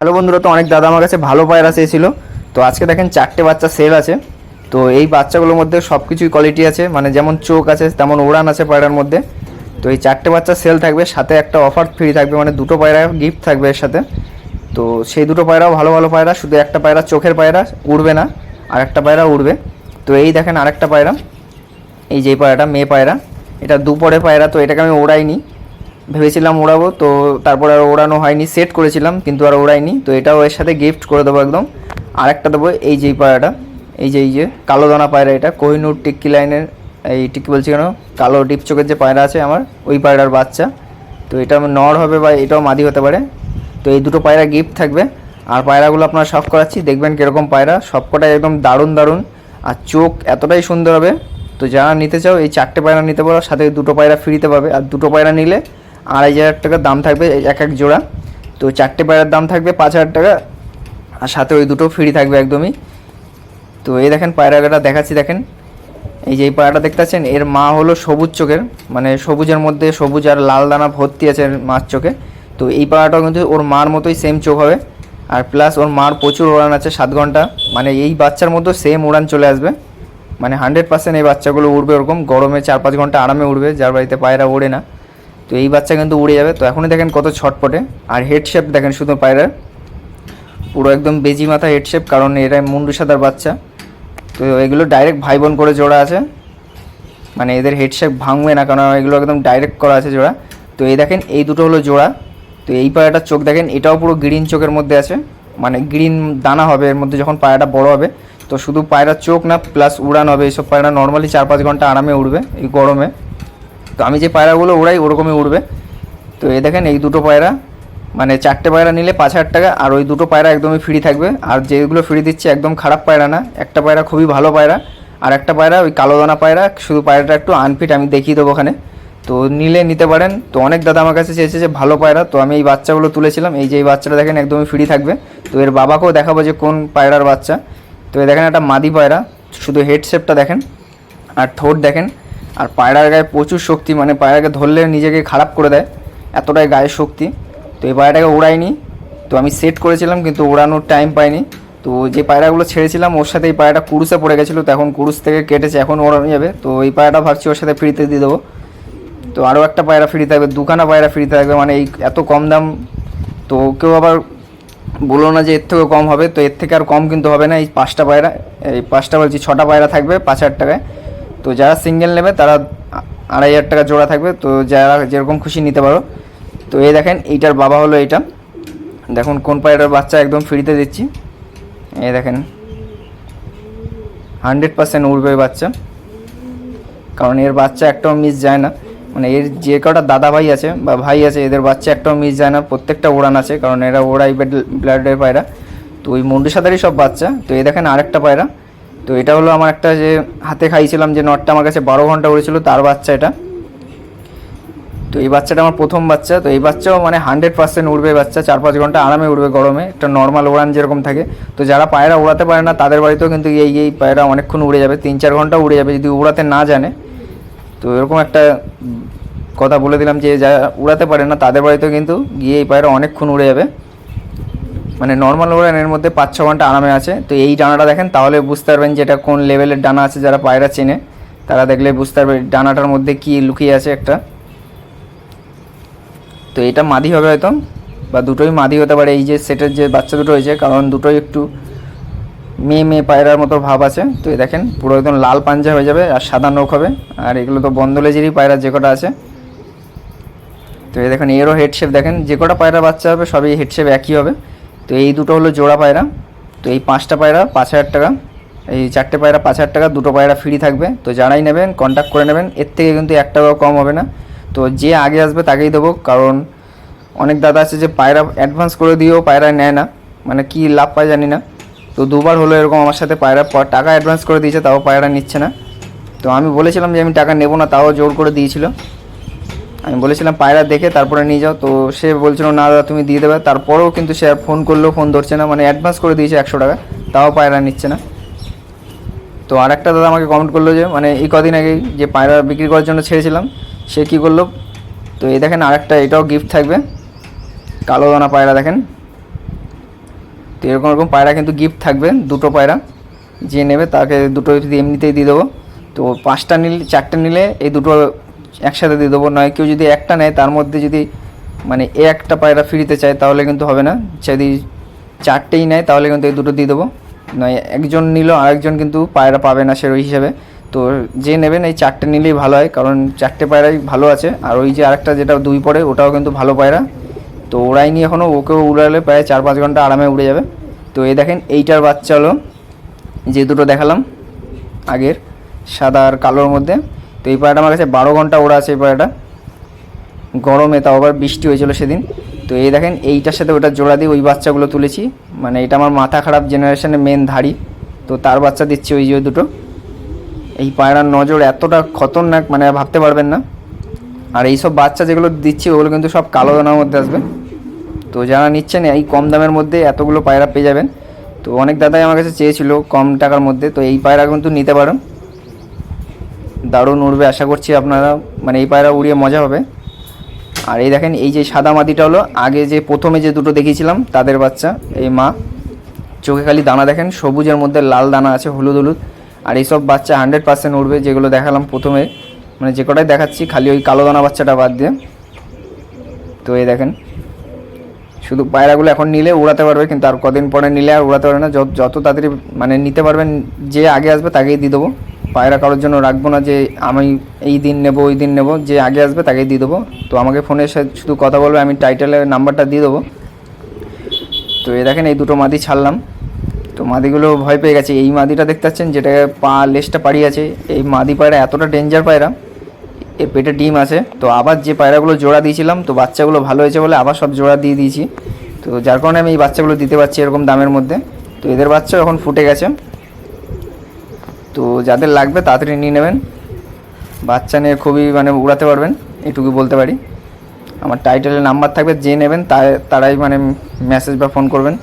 Hello বন্ধুরা, তো অনেক দাদা আমার কাছে ভালো পায়রা চেয়েছিল। তো আজকে দেখেন চারটে বাচ্চা সেল আছে। তো এই বাচ্চাগুলোর মধ্যে সব কিছুই কোয়ালিটি আছে মানে যেমন চোখ আছে, তেমন উড়ান আছে পায়রার মধ্যে। তো এই চারটে বাচ্চা সেল থাকবে, সাথে একটা অফার ফ্রি থাকবে মানে দুটো পায়রা গিফট থাকবে এর সাথে। তো সেই দুটো পায়রাও ভালো ভালো পায়রা, শুধু একটা পায়রা চোখের পায়রা উড়বে না, আর একটা পায়রা উড়বে। তো এই দেখেন আরেকটা পায়রা, এই যে পায়রাটা, মেয়ে পায়রা। এটা দুপরে পায়রা, তো এটাকে আমি ওড়াইনি। ভেবেছিলাম ওড়াবো, তো তারপরে আর ওড়ানো হয়নি সেট করেছিলাম, কিন্তু আর ওড়াইনি, তো এটাও এর সাথে গিফট করে দেবো একদম। আর একটা দেবো, এই যে পায়রাটা, এই যে এই যে, কালো দানা পায়রা এটা, কোহিনুর টিক্কি লাইনের, এই টিক্কি বলছি কেন, কালো ডিপ চোখের যে পায়রা আছে আমার, ওই পায়রার বাচ্চা। তো এটা নর হবে বা এটাও মাদি হতে পারে। তো এই দুটো পায়রা গিফট থাকবে। আর পায়রাগুলো আপনারা সব করাচ্ছি, দেখবেন কীরকম পায়রা, সবকটাই একদম দারুণ দারুণ। আর চোখ এতটাই সুন্দর হবে, তো যারা নিতে চাও, এই চারটে পায়রা নিতে পারো, সাথে দুটো পায়রা ফ্রিতে পাবে। আর দুটো পায়রা নিলে আড়াই হাজার টাকা দাম থাকবে এক এক জোড়া। তো চারটে পায়রার দাম থাকবে পাঁচ হাজার টাকা। আর সাথে ওই দুটো ফ্রি থাকবে একদমই। তো এই দেখেন পায়রাটা দেখাচ্ছি, দেখেন। এই যে এই পায়রাটা দেখতে পাচ্ছেন, এর মা হলো সবুজ চোখের মানে সবুজের মধ্যে সবুজ আর লাল দানা ভর্তি আছে মার চোখে। তো এই পায়রাটাও কিন্তু ওর মার মতোই সেম চোখ হবে। আর প্লাস ওর মার প্রচুর উড়ান আছে সাত ঘণ্টা। মানে এই বাচ্চার মধ্যে সেম উড়ান চলে আসবে। মানে হান্ড্রেড পার্সেন্ট এই বাচ্চাগুলো উড়বে ওরকম। গরমে চার পাঁচ ঘণ্টা আরামে উড়বে, যার বাড়িতে পায়রা ওড়ে না। তো এই বাচ্চা কিন্তু উড়ে যাবে। তো এখনই দেখেন কত ছটপটে। আর হেড শেপ দেখেন শুধু পায়রার। পুরো একদম বেজি মাথা হেড শেপ কারণ এরা মুন্ডু সাদার বাচ্চা। তো এগুলো ডাইরেক্ট ভাই বোন করে জোড়া আছে। মানে এদের হেড শেপ ভাঙবে না, কারণ এগুলো একদম ডাইরেক্ট করা আছে জোড়া। তো এই দেখেন, এই দুটো হলো জোড়া। তো এই পায়রাটার চোখ দেখেন, এটাও পুরো গ্রিন চোখের মধ্যে আছে। মানে গ্রিন দানা হবে, এর মধ্যে যখন পায়রাটা বড় হবে। তো শুধু পায়রার চোখ না প্লাস উড়ান হবে। এইসব পায়রা নর্মালি চার পাঁচ ঘণ্টা আরামে উড়বে এই গরমে। তো আমি যে পায়রাগুলো উড়াই, ওরকমই উড়বে। তো এই দেখেন, এই দুটো পায়রা মানে চারটে পায়রা নিলে পাঁচ হাজার টাকা, আর ওই দুটো পায়রা একদমই ফ্রি থাকবে। আর যেগুলো ফ্রি দিচ্ছে, একদম খারাপ পায়রা না। একটা পায়রা খুবই ভালো পায়রা, আর একটা পায়রা ওই কালো দানা পায়রা, শুধু পায়রাটা একটু আনফিট আমি দেখিয়ে দেবো ওখানে। তো নিলে নিতে পারেন। তো অনেক দাদা আমার কাছে চেয়েছে যে ভালো পায়রা, তো আমি এই বাচ্চাগুলো তুলেছিলাম। এই যে এই বাচ্চাটা দেখেন, একদমই ফ্রি থাকবে। তো এর বাবাকেও দেখাবো যে কোন পায়রার বাচ্চা। তো এই দেখেন, একটা মাদি পায়রা, শুধু হেড শেপটা দেখেন, আর ঠোঁট দেখেন। আর পায়রার গায়ে প্রচুর শক্তি মানে পায়রাকে ধরলে নিজেকে খারাপ করে দেয়, এতটাই গায়ে শক্তি। তো এই পায়রাটাকে উড়াইনি তো আমি সেট করেছিলাম, কিন্তু উড়ানোর টাইম পাইনি। তো যে পায়রাগুলো ছেড়েছিলাম, ওর সাথে এই পায়রাটা কুরুসে পড়ে গেছিল, তো এখন কুরুস থেকে কেটেছে, এখন ওড়ানো যাবে। তো এই পায়রাটা ভাবছি ওর সাথে ফ্রিতে দিয়ে দেবো। তো আরও একটা পায়রা ফ্রি থাকবে, দুখানা পায়রা ফ্রি থাকবে মানে এই এত কম দাম। তো কেউ আবার বলো না যে এর থেকেও কম হবে, তো এর থেকে আর কম কিন্তু হবে না, এই পাঁচটা পায়রা, এই পাঁচটা বলছি, ছটা পায়রা থাকবে, পাঁচ হাজার টাকায়। তো যারা সিঙ্গেল নেবে, তারা আড়াই হাজার টাকা জোড়া থাকবে। তো যারা যেরকম খুশি নিতে পারো। তো এই দেখেন, এইটার বাবা হলো এইটা। দেখুন, কোন পায়রার বাচ্চা একদম ফ্রিতে দিচ্ছি। এই দেখেন, হান্ড্রেড পার্সেন্ট উড়বে বাচ্চা। কারণ এর বাচ্চা একটাও মিস যায় না। মানে এর যে কটা দাদা ভাই আছে বা ভাই আছে, এদের বাচ্চা একটাও মিস যায় না। প্রত্যেকটা ওড়ান আছে, কারণ এরা ওড়াই ব্লাডের পায়রা। তো ওই মুন্ডু সাদারই সব বাচ্চা। তো এই দেখেন আরেকটা পায়রা। তো এটা হলো আমার একটা যে হাতে খাইছিলাম যে নটটা আমার কাছে বারো ঘণ্টা উড়েছিল তার বাচ্চা এটা। তো এই বাচ্চাটা আমার প্রথম বাচ্চা, তো এই বাচ্চাও মানে হান্ড্রেড পার্সেন্ট উড়বে বাচ্চা চার পাঁচ ঘণ্টা আরামে উড়বে গরমে, একটা নর্মাল উড়ান যেরকম থাকে। তো যারা পায়রা উড়াতে পারে না, তাদের বাড়িতেও কিন্তু এই এই পায়রা অনেকক্ষণ উড়ে যাবে তিন চার ঘণ্টা উড়ে যাবে, যদি উড়াতে না জানে। তো এরকম একটা কথা বলে দিলাম যে যারা উড়াতে পারে না, তাদের বাড়িতেও কিন্তু গিয়ে এই পায়রা অনেকক্ষণ উড়ে যাবে। মানে নর্মাল উড়ানের মধ্যে পাঁচ, ছ ঘণ্টা আরামে আছে। তো এই ডানাটা দেখেন, তাহলে বুঝতে পারবেন যে এটা কোন লেভেলের ডানা আছে, যারা পায়রা চেনে, তারা দেখলে বুঝতে পারবে ডানাটার মধ্যে কি লুকিয়ে আছে একটা। তো এটা মাদি হবে হয়তো, বা দুটোই মাদি হতে পারে, এই যে সেটের যে বাচ্চা দুটো হয়েছে, কারণ দুটোই একটু মেয়ে মেয়ে পায়রার মতো ভাব আছে। তো এই দেখেন, পুরো একদম লাল পাঞ্জা হয়ে যাবে, আর সাদা নখ হবে, আর এগুলো তো বন্দলেজেরই পায়রা যে কটা আছে। তো এই দেখেন, এরও হেডশেপ দেখেন, যে কটা পায়রা বাচ্চা হবে, সবই হেডশেপ একই হবে। তো এই দুটো হলো জোড়া পায়রা। তো এই পাঁচটা পায়রা পাঁচ হাজার টাকা। এই চারটে পায়রা পাঁচ হাজার টাকা, দুটো পায়রা ফ্রি থাকবে। তো যারাই নেবেন কন্ট্যাক্ট করে নেবেন। এর থেকে কিন্তু এক টাকাও কম হবে না। তো যে আগে আসবে তাকেই দেবো। কারণ অনেক দাদা আছে যে পায়রা অ্যাডভান্স করে দিয়েও পায়রা নেয় না। মানে কি লাভ পায় জানি না। তো দুবার হলো এরকম আমার সাথে পায়রা টাকা অ্যাডভান্স করে দিয়েছে, তাও পায়রা নিচ্ছে না। তো আমি বলেছিলাম যে আমি টাকা নেব না, তাও জোর করে দিয়েছিল। আমি বলেছিলাম পায়রা দেখে তারপরে নিয়ে যাও, তো সে বলছিল, না দাদা, তুমি দিয়ে দেবে। তারপরেও কিন্তু সে আর ফোন করলেও ফোন ধরছে না মানে অ্যাডভান্স করে দিয়েছে একশো টাকা, তাও পায়রা নিচ্ছে না। তো আর একটা দাদা আমাকে কমেন্ট করল যে মানে এই কদিন আগেই যে পায়রা বিক্রি করার জন্য ছেড়েছিলাম, সে কী করল? তো এই দেখেন আরেকটা, এটাও গিফট থাকবে। কালো দানা পায়রা দেখেন। তো এরকম এরকম পায়রা কিন্তু গিফট থাকবে, দুটো পায়রা। যে নেবে তাকে দুটো এমনিতেই দিয়ে দেবো। তো পাঁচটা নিলে, চারটে নিলে এই দুটো একসাথে দিয়ে দেবো, নয়, কেউ যদি একটা নেয়, তার মধ্যে যদি মানে এ একটা পায়রা ফ্রিতে চায়, তাহলে কিন্তু হবে না। যদি চারটেই নেয়, তাহলে কিন্তু এই দুটো দিয়ে দেবো। নয়, একজন নিল, আরেকজন কিন্তু পায়রা পাবে না সে ওই হিসাবে। তো যে নেবেন, এই চারটে নিলেই ভালো হয়, কারণ চারটে পায়রাই ভালো আছে। আর ওই যে আরেকটা যেটা দুই পড়ে, ওটাও কিন্তু ভালো পায়রা। তো ওরাইনি এখনও ওকেও উড়ালে প্রায় চার পাঁচ ঘণ্টা আরামে উড়ে যাবে। তো এই দেখেন, এইটার বাচ্চা হলো, যে দুটো দেখালাম আগের, সাদা আর কালোর মধ্যে। তো এই পায়রাটা আমার কাছে বারো ঘণ্টা ওড়া আছে এই পায়রাটা গরমে তাও আবার বৃষ্টি হয়েছিল সেদিন। তো এই দেখেন, এইটার সাথে ওটা জোড়া দিয়ে ওই বাচ্চাগুলো তুলেছি। মানে এটা আমার মাথা খারাপ জেনারেশনের মেন ধাড়ি। তো তার বাচ্চা দিচ্ছি ওই যে দুটো। এই পায়রার নজর এতটা খতরনাক মানে ভাবতে পারবেন না। আর এই সব বাচ্চা যেগুলো দিচ্ছি, ওগুলো কিন্তু সব কালো দানার মধ্যে আসবে। তো যারা নিচ্ছেন, এই কম দামের মধ্যে এতগুলো পায়রা পেয়ে যাবেন। তো অনেক দাদাই আমার কাছে চেয়েছিল কম টাকার মধ্যে। তো এই পায়রা কিন্তু নিতে পারেন দারুণ উড়বে, আশা করছি আপনারা মানে এই পায়রা উড়িয়ে মজা হবে। আর এই দেখেন, এই যে সাদা মাদিটা হলো, আগে যে প্রথমে যে দুটো দেখিয়েছিলাম, তাদের বাচ্চা, এই মা। চোখে খালি দানা দেখেন, সবুজের মধ্যে লাল দানা আছে, হলুদ হলুদ। আর এইসব বাচ্চা হান্ড্রেড পার্সেন্ট উঠবে যেগুলো দেখালাম প্রথমে। মানে যে কটাই দেখাচ্ছি, খালি ওই কালো দানা বাচ্চাটা বাদ দিয়ে। তো এই দেখেন, শুধু পায়রাগুলো এখন নিলে উড়াতে পারবে, কিন্তু আর কদিন পরে নিলে আর উড়াতে পারবে না। যত যত তাড়াতাড়ি মানে নিতে পারবেন, যে আগে আসবে, তাকেই দিয়ে দেবো। পায়রা কারোর জন্য রাখব না যে আমি এই দিন নেব, ওই দিন নেব, যে আগে আসবে তাকেই দিয়ে দেবো। তো আমাকে ফোনে শুধু কথা বলবে, আমি টাইটেলের নাম্বারটা দিয়ে দেবো। তো এই দেখেন এই দুটো মাদি ছাড়লাম। তো মাদিগুলো ভয় পেয়ে গেছে। এই মাদিটা দেখতে পাচ্ছেন, যেটা পা লেজটা পাড়ি আছে। এই মাদি পায়রা এতটা ডেঞ্জার পায়রা। এর পেটে ডিম আছে। তো আবার যে পায়রাগুলো জোড়া দিয়েছিলাম, তো বাচ্চাগুলো ভালো হয়েছে বলে আবার সব জোড়া দিয়ে দিয়েছি। তো যার কারণে আমি এই বাচ্চাগুলো দিতে পারছি এরকম দামের মধ্যে। তো এদের বাচ্চা এখন ফুটে গেছে। তো যাদের লাগবে তাড়াতাড়ি নিয়ে নেবেন। বাচ্চা নিয়ে খুবই মানে উড়াতে পারবেন, এটুকু বলতে পারি। আমার টাইটেলের নাম্বার থাকবে, যে নেবেন তারাই মানে মেসেজ বা ফোন করবেন।